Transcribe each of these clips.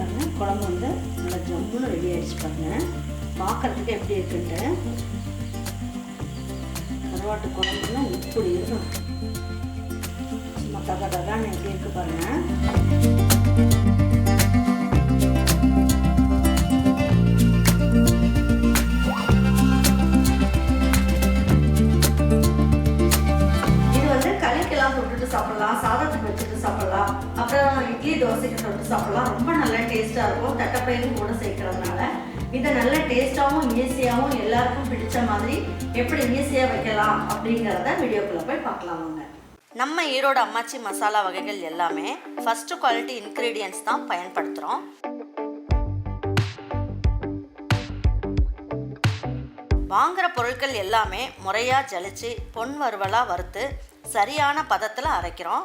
பாருங்க குழம்பு வந்து நல்லா ஜம்முன்னு ரெடி ஆயிடுச்சு பாருங்க. பார்க்கறதுக்கு எப்படி இருக்குன்ட்டு. கருவாட்டு குழம்புனா இப்படி இருக்கும் சும்மா தக தகான்னு எப்படி இருக்கு பாருங்க. இருக்கும் தட்டப்பயிரும் கூட சேர்க்கறதுனால இதை நல்ல டேஸ்ட்டாகவும் ஈஸியாகவும் எல்லாருக்கும் பிடிச்ச மாதிரி எப்படி ஈஸியாக வைக்கலாம் அப்படிங்கிறத வீடியோக்குள்ளே போய் பார்க்கலாம் வாங்க. நம்ம ஈரோடு அம்மாச்சி மசாலா வகைகள் எல்லாமே ஃபஸ்ட்டு குவாலிட்டி இன்க்ரீடியன்ஸ் தான் பயன்படுத்துகிறோம் வாங்குகிற பொருட்கள் எல்லாமே முறையாக ஜலிச்சு பொன் வறுவலாக வறுத்து சரியான பதத்தில் அரைக்கிறோம்.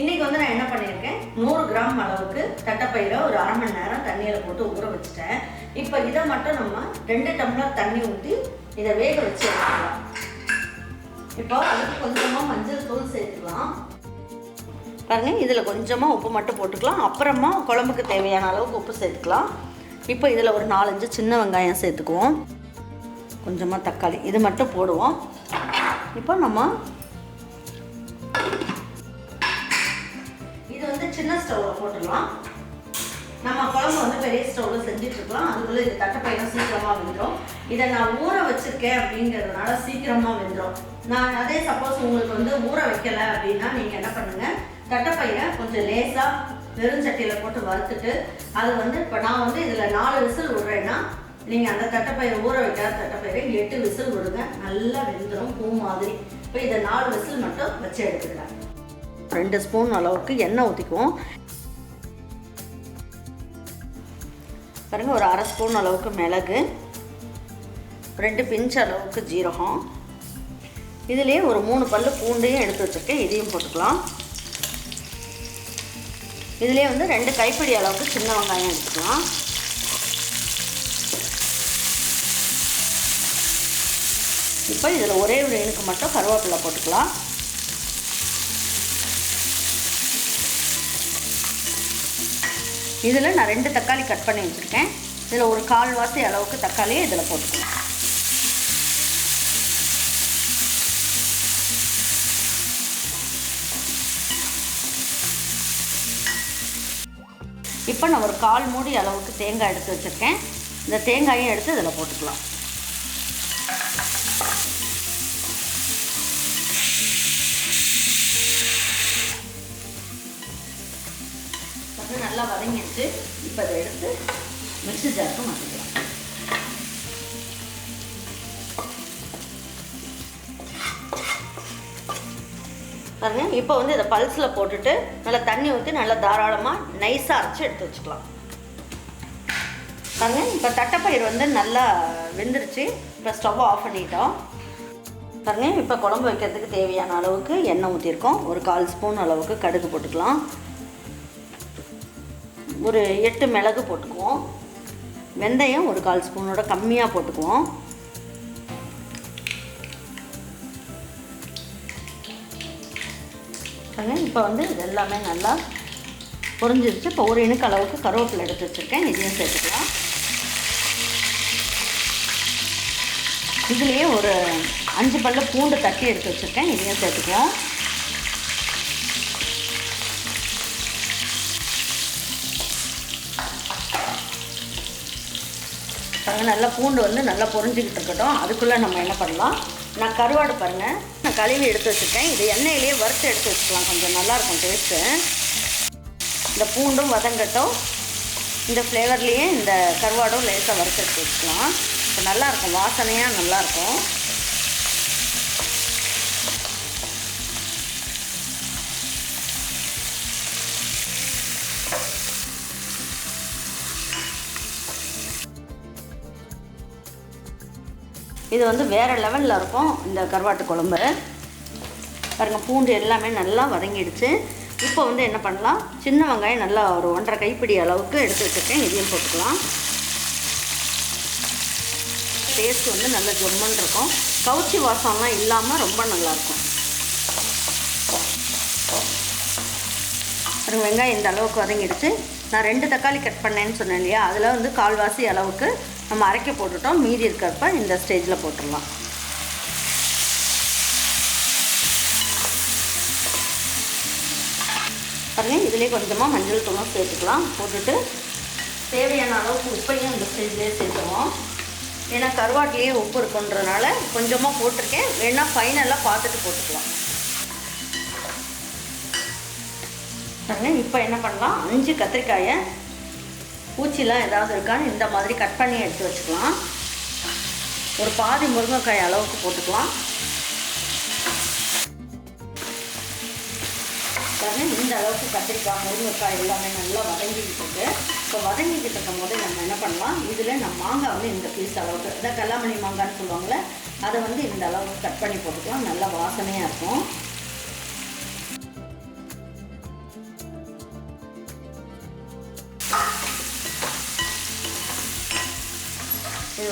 இன்னைக்கு வந்து நான் என்ன பண்ணியிருக்கேன்? நூறு கிராம் அளவுக்கு தட்டைப்பயிரை ஒரு அரை மணி நேரம் தண்ணியில் போட்டு ஊற வச்சுட்டேன். இப்போ இதை மட்டும் நம்ம ரெண்டு டம்ளர் தண்ணி ஊற்றி இதை வேக வச்சு எடுத்துக்கலாம். இப்போ அதுக்கு கொஞ்சமாக மஞ்சள் தூள் சேர்த்துக்கலாம். பாருங்க இதில் கொஞ்சமாக உப்பு மட்டும் போட்டுக்கலாம். அப்புறமா குழம்புக்கு தேவையான அளவுக்கு உப்பு சேர்த்துக்கலாம். இப்போ இதில் ஒரு நாலஞ்சு சின்ன வெங்காயம் சேர்த்துக்குவோம். கொஞ்சமாக தக்காளி இது மட்டும் போடுவோம். இப்போ நம்ம சின்ன ஸ்டவ்வில் போட்டுடலாம். நம்ம குழம்பு வந்து பெரிய ஸ்டவ்வில் செஞ்சிட்ருக்கலாம். அதுக்குள்ளே இது தட்டைப்பயிரம் சீக்கிரமாக வெந்துடும் இதை நான் ஊற வச்சுருக்கேன் அப்படிங்கிறதுனால சீக்கிரமாக வெந்துடும் நான் அதே சப்போஸ் உங்களுக்கு வந்து ஊற வைக்கல அப்படின்னா நீங்கள் என்ன பண்ணுங்கள் தட்டைப்பயிரை கொஞ்சம் லேசாக வெறுஞ்சட்டியில் போட்டு வறுத்துட்டு அது வந்து இப்போ நான் வந்து இதில் நாலு விசில் விடுறேன்னா நீங்கள் அந்த தட்டைப்பயிர் ஊற வைக்காத தட்டைப்பயிரை எட்டு விசில் விடுங்க. நல்லா வெந்துடும் பூ மாதிரி. இப்போ இதை நாலு விசில் மட்டும் வச்சு எடுத்துக்கலாம். ரெண்டு ஸ்பூன் அளவுக்கு எண்ணெய் ஊற்றிக்குவோம் பாருங்கள் ஒரு அரை ஸ்பூன் அளவுக்கு மிளகு ரெண்டு பிஞ்ச் அளவுக்கு ஜீரகம். இதுலேயே ஒரு மூணு பல் பூண்டையும் எடுத்து வச்சுருக்கேன் இதையும் போட்டுக்கலாம். இதுலேயே வந்து ரெண்டு கைப்பிடி அளவுக்கு சின்ன வெங்காயம் எடுத்துக்கலாம். இப்போ இதில் ஒரே ஒரு இனுக்கு மட்டும் கருவேப்பிலை போட்டுக்கலாம். இதில் நான் ரெண்டு தக்காளி கட் பண்ணி வச்சுருக்கேன். இதில் ஒரு கால்வாசி அளவுக்கு தக்காளியை இதில் போட்டுக்கலாம். இப்போ நான் ஒரு கால் மூடி அளவுக்கு தேங்காய் எடுத்து வச்சுருக்கேன். இந்த தேங்காயும் எடுத்து இதில் போட்டுக்கலாம். வந்து நல்லா வதங்கிடுச்சு. இப்போ அதை எடுத்து மிக்சி ஜாருக்கு மாற்றிக்கலாம் பாருங்க இப்போ வந்து இதை பல்ஸில் போட்டுட்டு நல்லா தண்ணி ஊற்றி நல்லா தாராளமாக நைஸாக அரைச்சி எடுத்து வச்சுக்கலாம். பாருங்க இப்போ தட்டைப்பயிர் வந்து நல்லா வெந்துருச்சு. இப்போ ஸ்டவ் ஆஃப் பண்ணிட்டோம். பாருங்க இப்போ குழம்பு வைக்கிறதுக்கு தேவையான அளவுக்கு எண்ணெய் ஊற்றிருக்கோம் ஒரு கால் ஸ்பூன் அளவுக்கு கடுகு போட்டுக்கலாம். ஒரு எட்டு மிளகு போட்டுக்குவோம். வெந்தயம் ஒரு கால் ஸ்பூனோட கம்மியாக போட்டுக்குவோம். இப்போ வந்து இது எல்லாமே நல்லா பொரிஞ்சிருச்சு. இப்போ ஒரு இனுக்கு அளவுக்கு கருவேப்பிலை எடுத்து வச்சுருக்கேன். இதையும் சேர்த்துக்கலாம். இதுலேயே ஒரு அஞ்சு பல்லு பூண்டு தட்டி எடுத்து வச்சுருக்கேன். இதையும் சேர்த்துக்குவோம். பாருங்கள் நல்லா பூண்டு வந்து நல்லா பொறிஞ்சிக்கிட்டு இருக்கட்டும். அதுக்குள்ளே நம்ம என்ன பண்ணலாம்? நான் கருவாடு பாருங்கள் நான் கழுவி எடுத்து வச்சுருக்கேன். இது எண்ணெயிலேயே வறுத்து எடுத்து வச்சுக்கலாம். கொஞ்சம் நல்லாயிருக்கும் டேஸ்ட்டு இந்த பூண்டும் வதங்கட்டும். இந்த ஃப்ளேவர்லேயே இந்த கருவாடும் லேசாக வறுத்து எடுத்து வச்சுக்கலாம். இப்போ நல்லாயிருக்கும் வாசனையாக நல்லாயிருக்கும் இது வந்து வேறு லெவலில் இருக்கும் இந்த கருவாட்டு குழம்பு. பாருங்க பூண்டு எல்லாமே நல்லா வதங்கிடுச்சு. இப்போ வந்து என்ன பண்ணலாம்? சின்ன வெங்காயம் நல்லா ஒரு ஒன்றரை கைப்பிடி அளவுக்கு எடுத்து வச்சுருக்கேன். இதையும் போட்டுக்கலாம். டேஸ்ட் வந்து நல்ல ஜொம்மன் இருக்கும். கவுச்சி வாசம்லாம் இல்லாமல் ரொம்ப நல்லாயிருக்கும். ஒரு வெங்காயம் இந்த அளவுக்கு வதங்கிடுச்சு. நான் ரெண்டு தக்காளி கட் பண்ணேன்னு சொன்னேன் இல்லையா? அதில் வந்து கால்வாசி அளவுக்கு நம்ம அரைக்க போட்டுட்டோம். மீதி இருக்கிறப்ப இந்த ஸ்டேஜில் போட்டுடலாம். பாருங்கள் இதுலேயே கொஞ்சமாக மஞ்சள் தூளும் சேர்த்துக்கலாம். போட்டுட்டு தேவையான அளவுக்கு உப்பையும் இந்த ஸ்டேஜ்லேயே சேர்த்துவோம் ஏன்னா கருவாட்டிலேயே உப்பு இருக்குன்றனால கொஞ்சமாக போட்டிருக்கேன். வேணால் ஃபைனலாக பார்த்துட்டு போட்டுக்கலாம். பாருங்கள் இப்போ என்ன பண்ணலாம்? அஞ்சு கத்திரிக்காயை பூச்சிலாம் ஏதாவது இருக்கான்னு இந்த மாதிரி கட் பண்ணி எடுத்து வச்சுக்கலாம். ஒரு பாதி முருங்கைக்காய் அளவுக்கு போட்டுக்கலாம். பாருங்க இந்த அளவுக்கு கத்திரிக்காய் முருங்கைக்காய் எல்லாமே நல்லா வதங்கிக்கிட்டு இருக்கு. இப்போ வதங்கிக்கிட்டு இருக்கும் போது நம்ம என்ன பண்ணலாம்? இதில் நம்ம மாங்காய் வந்து இந்த பீஸ் அளவுக்கு இதை கல்லாமணி மாங்கான்னு சொல்லுவாங்கள்ல அதை வந்து இந்த அளவுக்கு கட் பண்ணி போட்டுக்கலாம். நல்லா வாசனையாக இருக்கும்.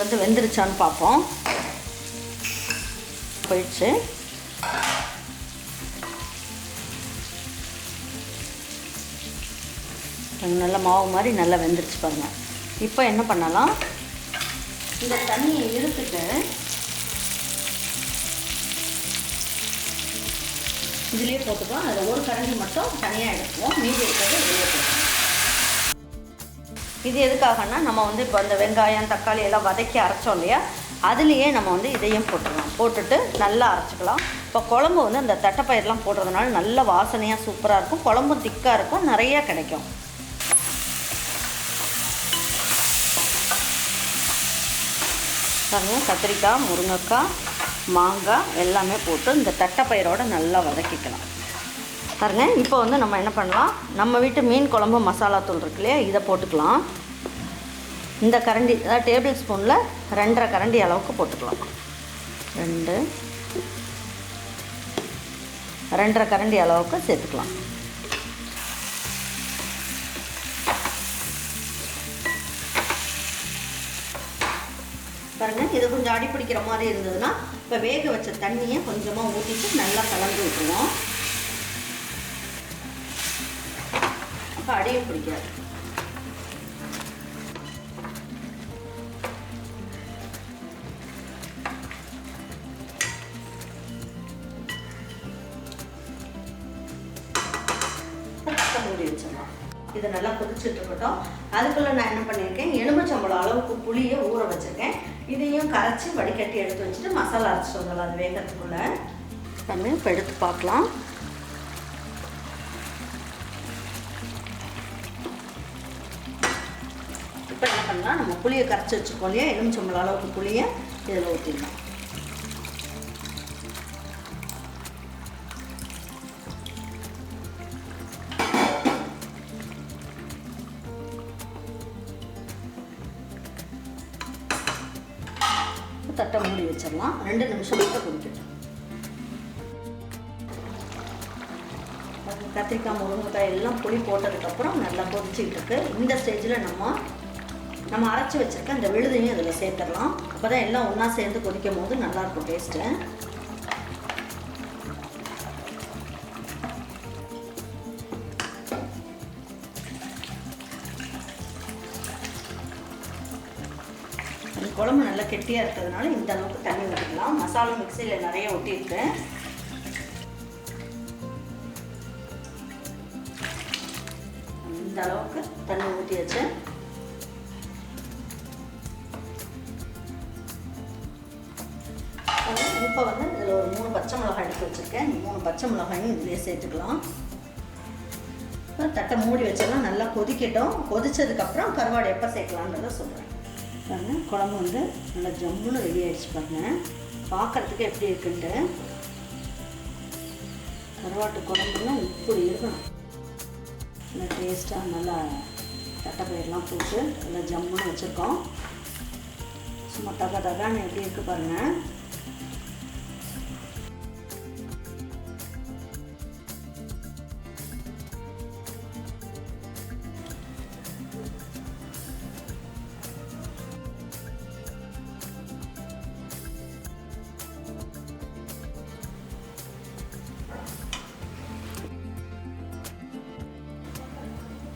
வந்து வெந்துருச்சான்னு பார்ப்போம். போயிடுச்சு. நல்ல மாவு மாதிரி நல்லா வெந்துருச்சு பாருங்கள் இப்போ என்ன பண்ணலாம்? இந்த தண்ணியை இழுத்துட்டு இதுலேயே போட்டுக்கலாம். அதில் ஒரு கரண்டி மட்டும் தனியாக எடுப்போம் மீதி இருக்கிறது வெளியே போட்டுக்கலாம். இது எதுக்காகன்னா நம்ம வந்து இப்போ அந்த வெங்காயம் தக்காளி எல்லாம் வதக்கி அரைச்சோம் இல்லையா? அதுலேயே நம்ம வந்து இதையும் போட்டுடலாம் போட்டுட்டு நல்லா அரைச்சிக்கலாம். இப்போ குழம்பு வந்து அந்த தட்டைப்பயிரெலாம் போடுறதுனால நல்ல வாசனையாக சூப்பராக இருக்கும். குழம்பும் திக்காக இருக்கும். நிறையா கிடைக்கும். பாருங்கள் கத்திரிக்காய் முருங்கைக்காய் மாங்காய் எல்லாமே போட்டு இந்த தட்டைப்பயிரோடு நல்லா வதக்கிக்கலாம். பாருங்க இப்போ வந்து நம்ம என்ன பண்ணலாம்? நம்ம வீட்டு மீன் குழம்பு மசாலா தூள் இருக்கு இல்லையா? இதை போட்டுக்கலாம். இந்த கரண்டி அதாவது டேபிள் ஸ்பூனில் ரெண்டரை கரண்டி அளவுக்கு போட்டுக்கலாம். ரெண்டு. ரெண்டரை கரண்டி அளவுக்கு சேர்த்துக்கலாம். பாருங்கள் இது கொஞ்சம் அடி பிடிக்கிற மாதிரி இருந்ததுன்னா இப்போ வேக வச்ச தண்ணியை கொஞ்சமாக ஊற்றிட்டு நல்லா கலந்து விட்டுருவோம். அடையும் பிடிக்காது பச்சை மூடி வச்சிடலாம் இது நல்லா கொதிச்சுட்டு இருக்கட்டும். அதுக்குள்ளே நான் என்ன பண்ணியிருக்கேன்? எலுமிச்சம்பழம் அளவுக்கு புளியை ஊற வச்சிருக்கேன். இதையும் கரைச்சி வடிகட்டி எடுத்து வச்சுட்டு மசாலா அரைச்சிட்டு வந்துடலாம் அது வேகிறதுக்குள்ளே. நம்ம இப்போ எடுத்து பார்க்கலாம். பண்ணலாம் நம்ம புளியை கரைச்சி வச்சுக்கோம் இல்லையா? எலுமிச்சம்பழம் அளவுக்கு புளியை இதில் ஊற்றிடலாம். தட்டை மூடி வச்சிடலாம். ரெண்டு நிமிஷம் மட்டும் கொதிக்கட்டும். கத்திரிக்காய் முருங்கைக்காய் எல்லாம் புளி போட்டதுக்கப்புறம் நல்லா கொதிச்சுக்கிட்டு இருக்கு. இந்த ஸ்டேஜில் நம்ம நம்ம அரைச்சி வச்சுருக்க அந்த விழுதையும் இதில் சேர்த்துடலாம். அப்போ தான் எல்லாம் ஒன்றா சேர்ந்து கொதிக்கும் போது நல்லாயிருக்கும் டேஸ்ட்டு குழம்பு நல்லா கெட்டியாக இருக்கிறதுனால இந்த அளவுக்கு தண்ணி ஊற்றிக்கலாம் மசாலா மிக்சியில் நிறைய ஒட்டியிருக்கேன் இந்த அளவுக்கு தண்ணி ஊற்றியாச்சு இப்போ வந்து இதில் ஒரு மூணு பச்சை மிளகாய் எடுத்து வச்சுருக்கேன். மூணு பச்சை மிளகாயும் இதிலே சேர்த்துக்கலாம். தட்டை மூடி வச்சிடலாம். நல்லா கொதிக்கட்டும். கொதிச்சதுக்கப்புறம் கருவாடு எப்போ சேர்க்கலான்றதை சொல்கிறேன் பாருங்கள் குழம்பு வந்து நல்லா ஜம்முன்னு ரெடி ஆகிடுச்சு பாருங்கள் பார்க்கறதுக்கு எப்படி இருக்குன்ட்டு. கருவாட்டு குழம்புலாம் இப்படி இருக்கணும். நல்லா டேஸ்ட்டாக நல்லா தட்டைப்பயிரெலாம் போட்டு நல்லா ஜம்முன்னு வச்சுருக்கோம். சும்மா தக தகான்னு எப்படி இருக்குது பாருங்கள்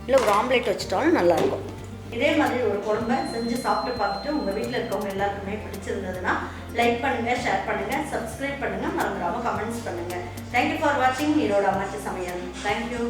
இல்லை ஒரு ஆம்லேட் வச்சிட்டாலும் நல்லாயிருக்கும். இதே மாதிரி ஒரு குழம்பை செஞ்சு சாப்பிட்டு பார்த்துட்டு உங்கள் வீட்டில் இருக்கவங்க எல்லாருக்குமே பிடிச்சிருந்ததுன்னா லைக் பண்ணுங்கள் ஷேர் பண்ணுங்கள் சப்ஸ்கிரைப் பண்ணுங்கள் மறந்துடாமல் கமெண்ட்ஸ் பண்ணுங்கள் தேங்க்யூ ஃபார் வாட்சிங் ஈரோட அம்மாச்சி சமையல். தேங்க்யூ